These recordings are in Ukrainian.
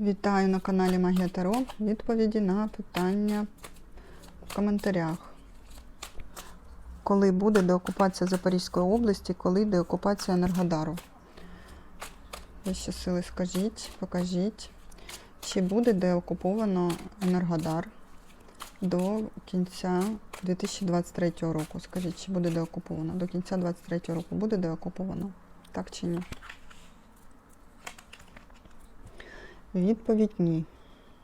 Вітаю на каналі Магія Таро. Відповіді на питання в коментарях. Коли буде деокупація Запорізької області, коли деокупація Енергодару? Ви ще сили скажіть, покажіть. Чи буде деокуповано Енергодар до кінця 2023 року? Скажіть, чи буде деокуповано? До кінця 2023 року буде деокуповано? Так чи ні? Відповідь ні.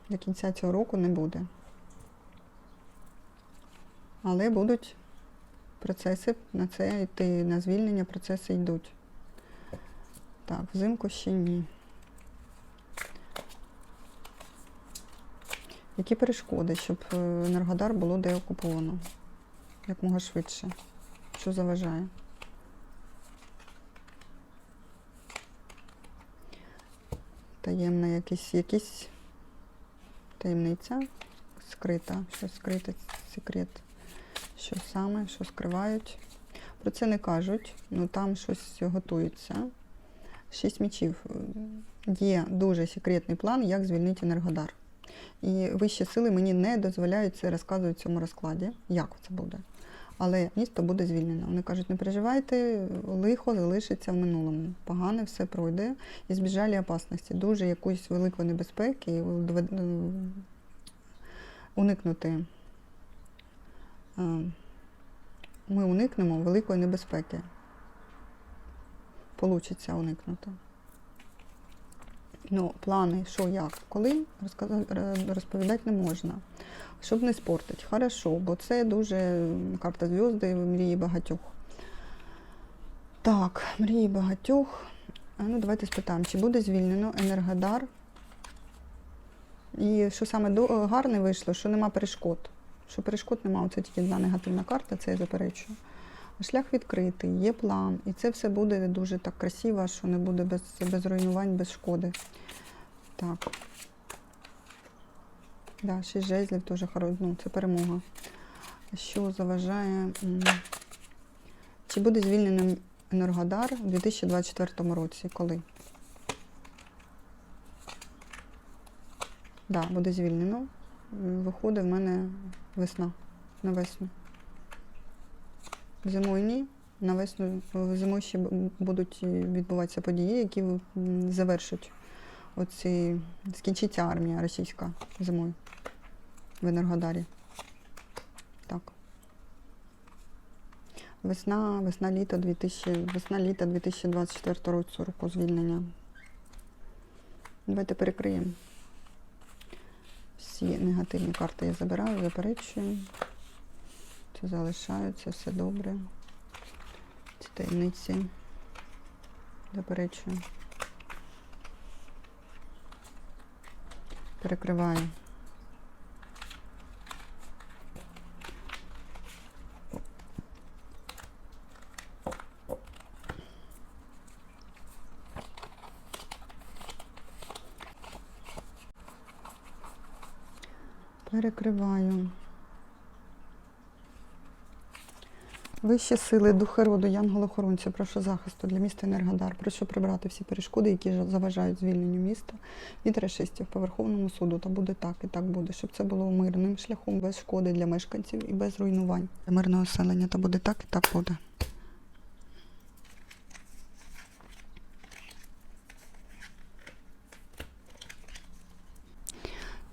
До кінця цього року не буде. Але будуть процеси на це йти, на звільнення процеси йдуть. Так, взимку ще ні. Які перешкоди, щоб е, Енергодар було деокуповано? Якмога швидше. Що заважає? Таємна якісь, якісь таємниця скрита, що скрите секрет. Що саме, що скривають. Про це не кажуть, ну там щось готується. Шість мічів. Є дуже секретний план, як звільнити Енергодар. І вищі сили мені не дозволяють це розказувати в цьому розкладі, як це буде. Але місто буде звільнено. Вони кажуть, не переживайте, лихо залишиться в минулому. Погане все пройде і збіжалі опасності. Дуже якоїсь великої небезпеки і уникнути. е, Ми уникнемо великої небезпеки. Получиться уникнути. Ну, плани, що як, коли розповідати не можна. Щоб не спортити. Хорошо, бо це дуже карта зв'язки, мрії багатьох. Так, мрії багатьох. А Ну, давайте спитаємо, чи буде звільнено Енергодар? І що саме гарне вийшло, що нема перешкод. Що перешкод нема, це тільки одна негативна карта, це я заперечую. Шлях відкритий, є план, і це все буде дуже так красиво, що не буде без, без руйнувань, без шкоди. Так. Да, шість жезлів теж хоро- ну, це перемога. Що заважає? Чи буде звільненим Енергодар у 2024 році? Коли? Так, да, буде звільнено. Виходить в мене весна. На весну. Зимою ні. На весну зимою ще будуть відбуватися події, які завершать оці скінчиться армія російська зимою в Енергодарі. Так. Весна, весна літа 2000, весна літа 2024 року звільнення. Давайте перекриємо. Всі негативні карти я забираю, заперечую. Це залишається, все добре. Ці таємниці заперечую. Перекриваю. Перекриваю. Вищі сили, духи роду, янголохоронці, прошу захисту для міста Енергодар. Прошу прибрати всі перешкоди, які заважають звільненню міста від расистів по Верховному суду. Та буде так і так буде, щоб це було мирним шляхом, без шкоди для мешканців і без руйнувань. Для мирного населення та буде так і так буде.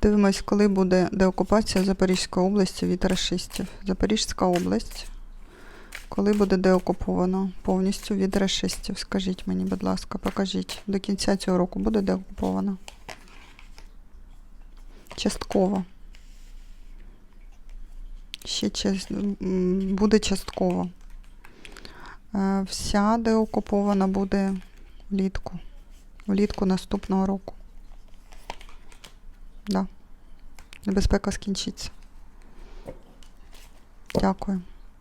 Дивимось, коли буде деокупація Запорізької області від расистів. Запорізька область. Коли буде деокуповано повністю від расистів? Скажіть мені, будь ласка, покажіть. До кінця цього року буде деокуповано? Частково. Ще час- м, буде частково. Е, Вся деокупована буде влітку. Влітку наступного року. Да. Небезпека скінчиться. Дякую.